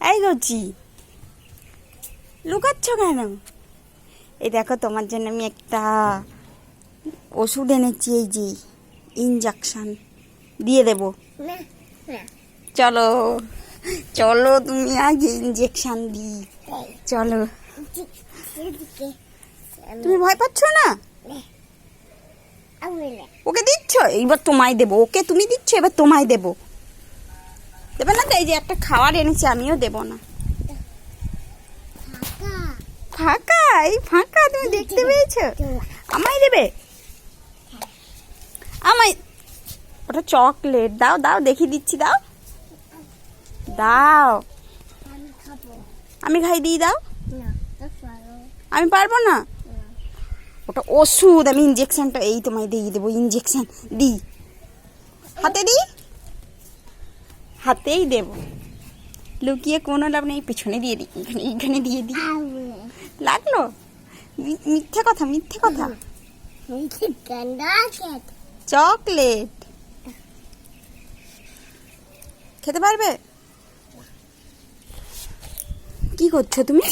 এই গছি লুকাচ্ছ কেন? এই দেখো তোমার জন্য আমি একটা ওষুধ এনেছি এই যে ইঞ্জেকশন দিয়ে দেবো। চলো চলো তুমি আগে ইঞ্জেকশন দিই। চলো। তুমি ভয় পাচ্ছ না? ওকে দিচ্ছ? এইবার তোমায় দেবো। ওকে তুমি দিচ্ছ এবার তোমায় দেবো। এই যে একটা খাবার এনেছি আমিও দেবো না। ফাঁকা। এই ফাঁকা তুমি দেখতে পেয়েছ? আমায় দেবে? আমায় ওটা চকলেট। দাও দাও দেখি দিচ্ছি দাও। দাও। আমি খাই দিই দাও। আমি পারব না? ওটা ওষুধ আমি ইঞ্জেকশনটা এই তোমায় দিয়ে দেবো ইঞ্জেকশন দিই। হাতে দিই? হাতেই দেব। লুকিয়ে কোনো লাভ নেই, পিছনে দিয়ে দিই, এখানে এইখানে দিয়ে দিই। লাগল? মিথ্যে কথা মিথ্যে কথা। চকলেট। খেতে পারবে? কি করছ তুমি?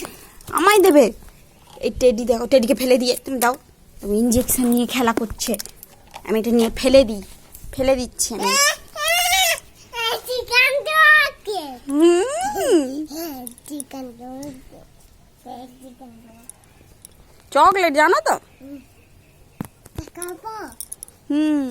আমায় দেবে? এই টেডি দেখো, টেডিকে ফেলে দিয়ে, তুমি দাও। তুমি ইঞ্জেকশন নিয়ে খেলা করছে। আমি এটা নিয়ে ফেলে দিই, ফেলে দিচ্ছি আমি। চকলেট জানো তো? হুম।